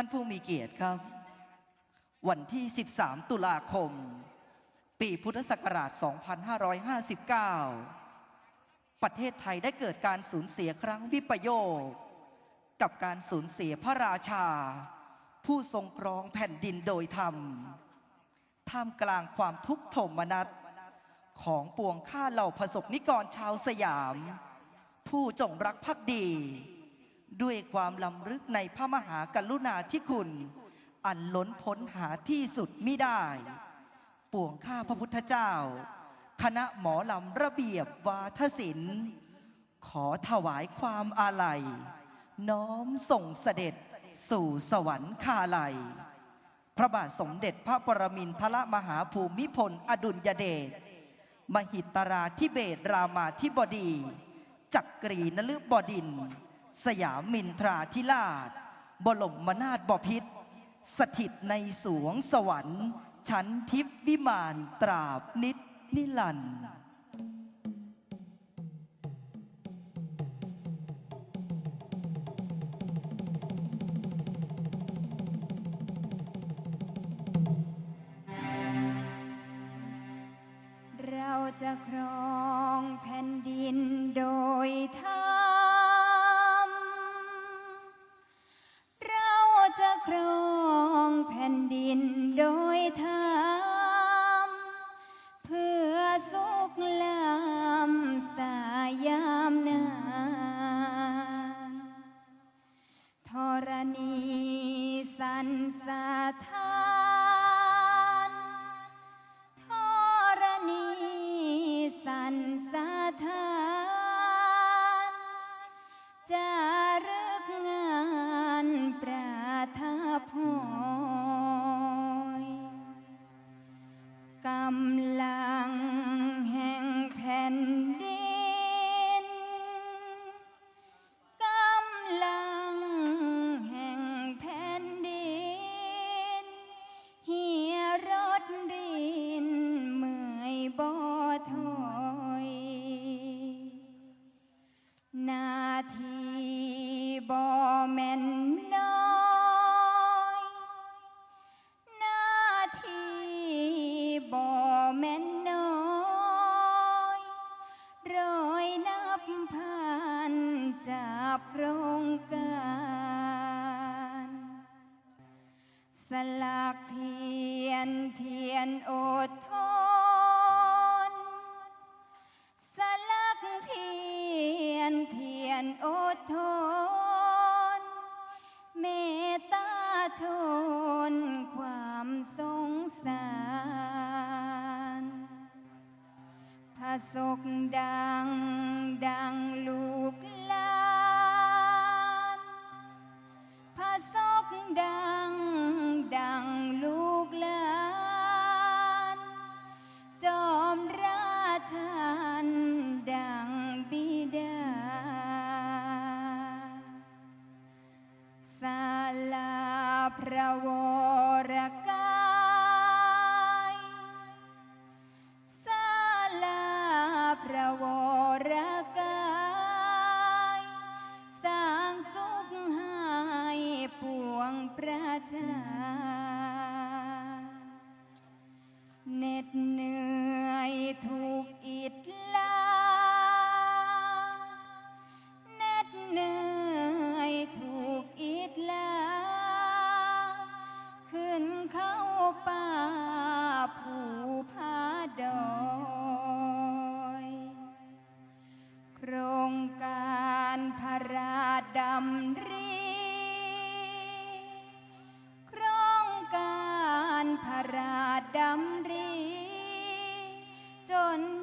ท่านผู้มีเกียรติครับ วันที่ 13 ตุลาคม ปีพุทธศักราช 2559 ประเทศไทยได้เกิดการสูญเสียครั้งวิปโยค กับการสูญเสียพระราชา ผู้ทรงครองแผ่นดินโดยธรรม ท่ามกลางความทุกข์โทมนัสของปวงข้าเหล่าประสบนิกรชาวสยาม ผู้จงรักภักดี ด้วยความลำลึกในพระมหากรุณาธิคุณ อันล้นพ้นหาที่สุดมิได้ ปวงข้าพระพุทธเจ้า คณะหมอลำระเบียบวาทศิลป์ ขอถวายความอาลัย น้อมส่งเสด็จสู่สวรรคาลัย พระบาทสมเด็จพระปรมินทรมหาภูมิพลอดุลยเดชมหิตราธิเบศรามาธิบดี จักกรีนฤบดินทร์ สยามมินทราธิราช บรมนาถบพิตรสถิตในสวงสวรรค์ ชั้นทิพย์วิมานตราบนิดนิลันดร์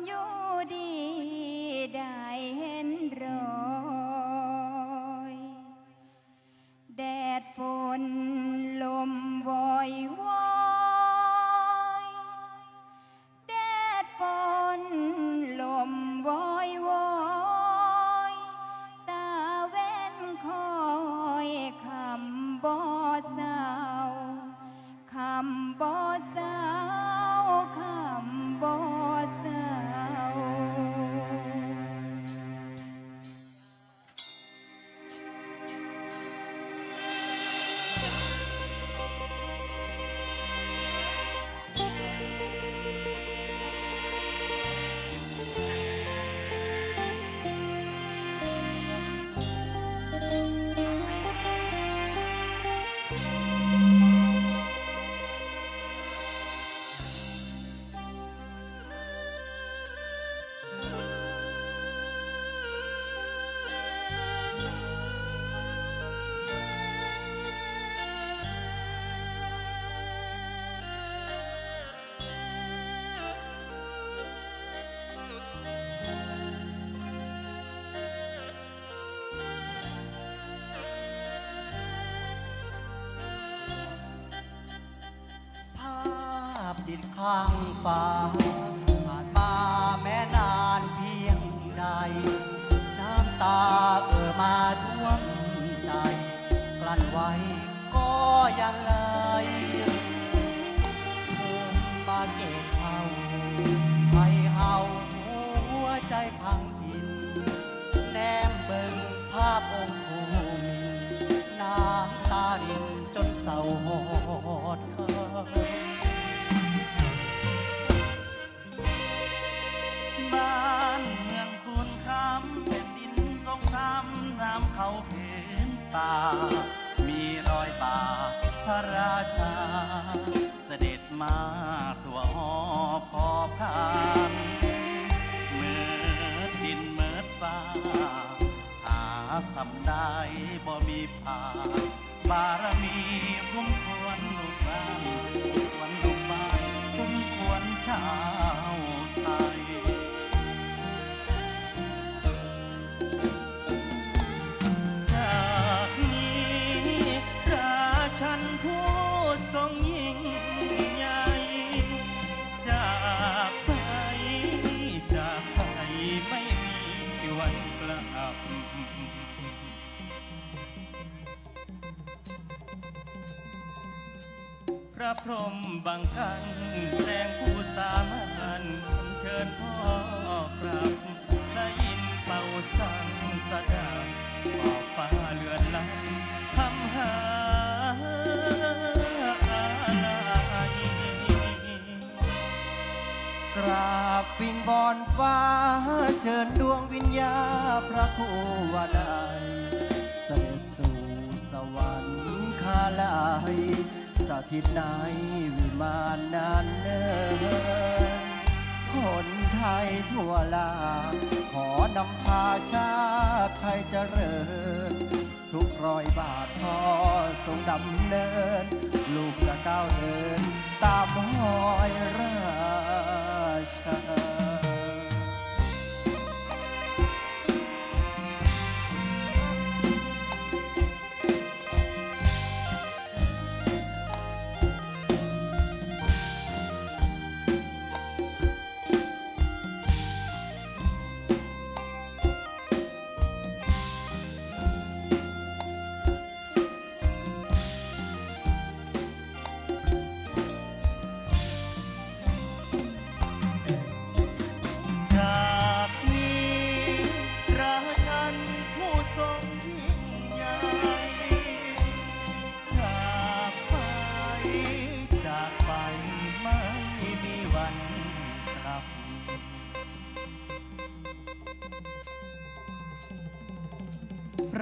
จนางฟ้าผ่านมาแม้นานเพียงใด น้ำตาเอ่อมาท่วมใจ กลั้นไว้ก็ยังไหล่ามีรอยป่าพระราชา เสด็จมาทั่วหอพอพานเมื่อดินเมื่อฟ้า หาสำได้บ่มีผ่านบารมีพุ่มค พรมบังกันแสงผู้สามารถเชิญพ่อกลับได้ยินเป่าสังสดาขอบฟ้าเลือนลำทำหาอะไรกราบวิงบอนฟ้า เชิญดวงวิญญาพระครูวาไดเสด็จสู่สวรรค์คาลาย สถิตในวิมานนานเนินคนไทยทั่วลา ขอนำพาชาติไทยเจริญ ทุกรอยบาทพอทรงดำเนิน ลูกจะก้าวเดิน ตามหอยราชา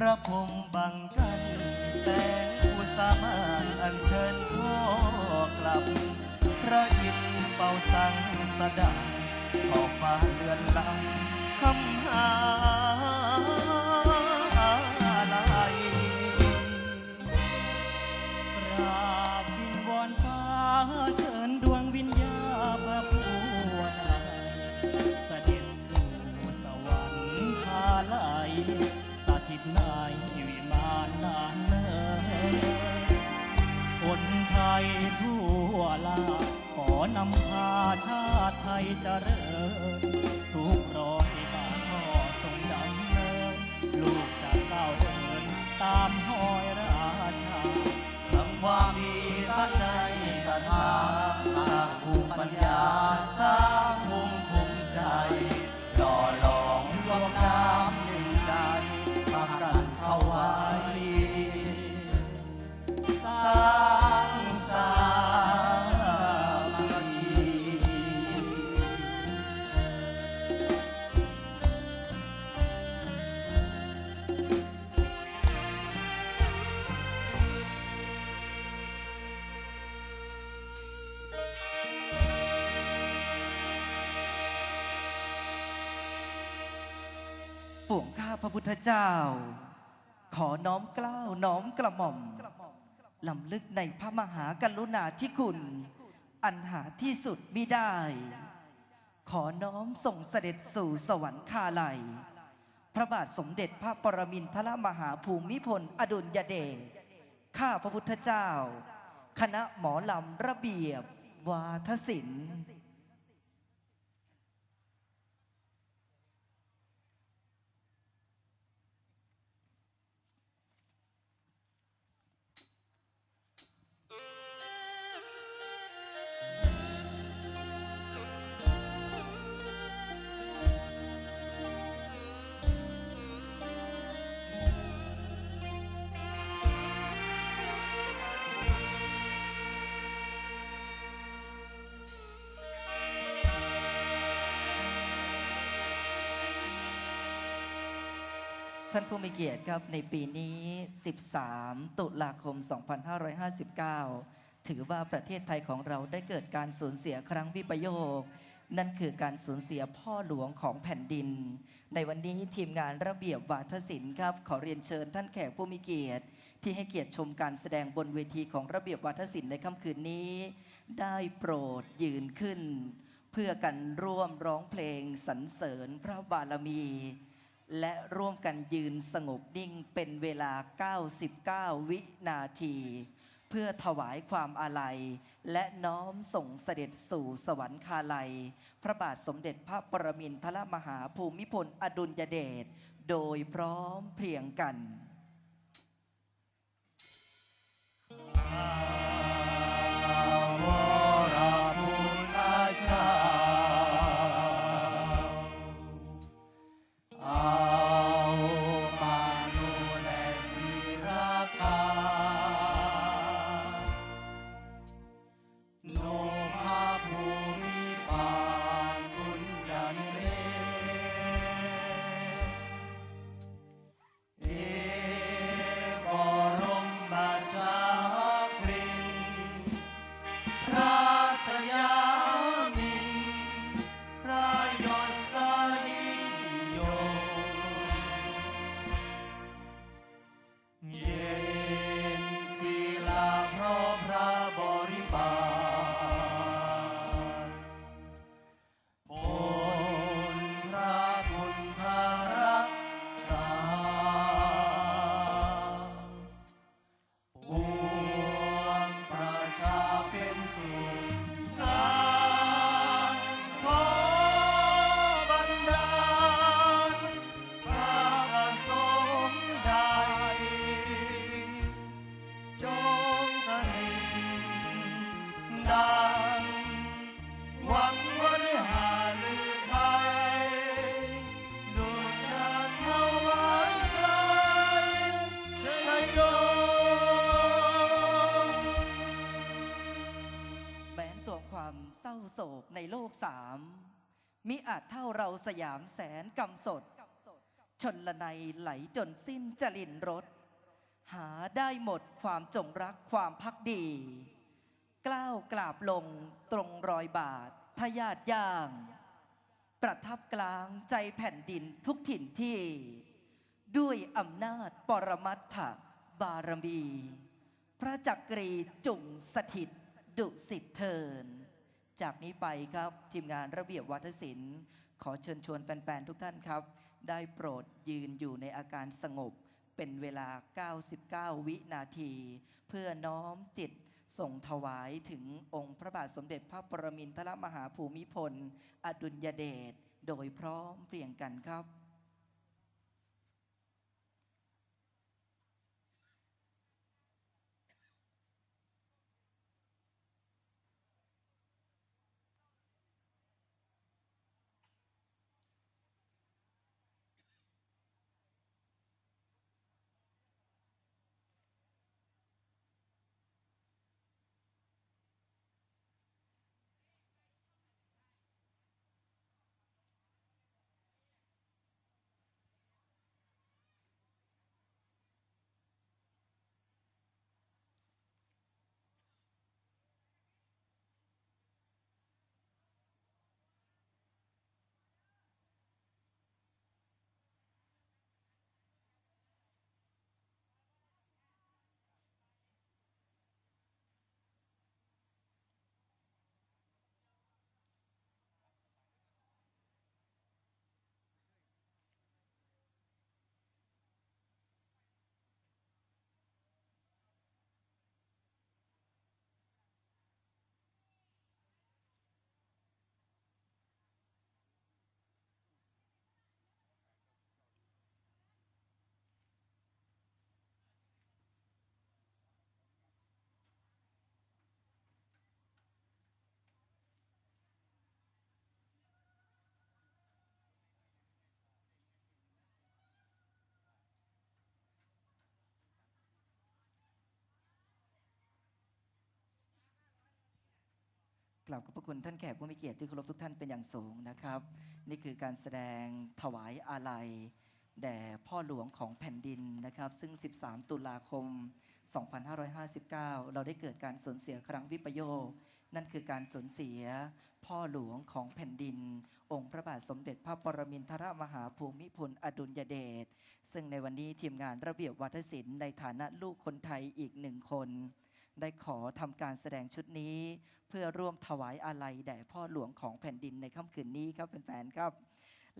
ระพรมบังกันแสงผู้สามารถอัญเชิญพ่อกลับ พระอินทร์เป่าสังสดาขอบฟ้าเลือนลำคำหา ปัญญาสร้า วงข้าพระพุทธเจ้า ขอน้อมเกล้าวน้อมกระหม่อมลำลึกในพระมหากรุณาธิคุณ อันหาที่สุดมิได้ ขอน้อมส่งเสด็จสู่สวรรคาลัย พระบาทสมเด็จพระปรมินทรมหาภูมิพลอดุลยเดชข้าพระพุทธเจ้า คณะหมอลำระเบียบ วาทศิลป์ ท่านผู้มีเกียรติครับในปีนี้ 13 ตุลาคม 2559 ถือว่าประเทศไทยของเราได้เกิดการสูญเสียครั้งวิปโยค นั่นคือการสูญเสียพ่อหลวงของแผ่นดิน ในวันนี้ทีมงานระเบียบวาทศิลป์ครับ ขอเรียนเชิญท่านแขกผู้มีเกียรติ ที่ให้เกียรติชมการแสดงบนเวทีของระเบียบวาทศิลป์ในค่ำคืนนี้ ได้โปรดยืนขึ้น เพื่อกันร่วมร้องเพลงสรรเสริญพระบารมี และร่วมกันยืนสงบนิ่งเป็นเวลา 99 วินาที เพื่อถวายความอาลัย และน้อมส่งเสด็จสู่สวรรคาลัย พระบาทสมเด็จพระปรมินทรมหาภูมิพลอดุลยเดชโดยพร้อมเพรียงกันว ดังหวังบริหารหรือไทยดุจจะถวายชัยชัยโยแม้นตัวความเศร้าโศกในโลกสามมิอาจเท่าเราสยามแสนกำสด ชนละในไหลจนสิ้นจรินรสหาได้หมดความจงรักความพักดี กล้าวกราบลงตรงรอยบาททยาตย่าง ประทับกลางใจแผ่นดินทุกถิ่นที่ ด้วยอำนาจปรมัตถบารมี พระจักรีจุงสถิตดุสิตเทิน จากนี้ไปครับทีมงานระเบียบวัฒศิลป์ ขอเชิญชวนแฟน ๆ ทุกท่านครับ ได้โปรดยืนอยู่ในอาการสงบเป็นเวลา 99 วินาที เพื่อน้อมจิต ส่งถวายถึงองค์พระบาทสมเด็จพระปรมินทรมหาภูมิพล อดุลยเดชโดยพร้อมเพรียงกันครับ ราบขอบพระคุณท่านแขกผู้มีเกียรติที่เคารพทุกท่านเป็นอย่างสูงนะครับ นี่คือการแสดงถวายอาลัยแด่พ่อหลวงของแผ่นดินนะครับ ซึ่ง 13 ตุลาคม 2559 เราได้เกิดการสูญเสียครั้งวิปโยค นั่นคือการสูญเสียพ่อหลวงของแผ่นดิน องค์พระบาทสมเด็จพระปรมินทรมหาภูมิพลอดุลยเดชซึ่งในวันนี้ทีมงานระเบียบวัฒนศิลป์ในฐานะลูกคนไทยอีกหนึ่งคน ได้ขอทำการแสดงชุดนี้ เพื่อร่วมถวายอาลัยแด่พ่อหลวงของแผ่นดินในค่ำคืนนี้ครับแฟนๆครับ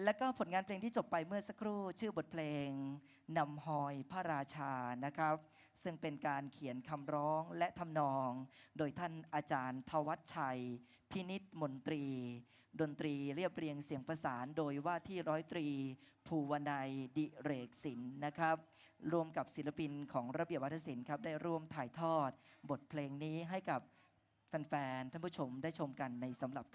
และก็ผลงานเพลงที่จบไปเมื่อสักครู่ชื่อบทเพลงนำฮอยพระราชานะครับ ซึ่งเป็นการเขียนคำร้องและทำนอง โดยท่านอาจารย์ทวัชชัย พินิษมนตรี ดนตรีเรียบเรียงเสียงประสานโดยว่าที่ร้อยตรี ภูวนัยดิเรกศิลนะครับ รวมกับศิลปินของระเบียบวัฒนศิลป์ครับได้ร่วมถ่ายทอดบทเพลงนี้ให้กับแฟนๆท่านผู้ชมได้ชมกันในสำหรับ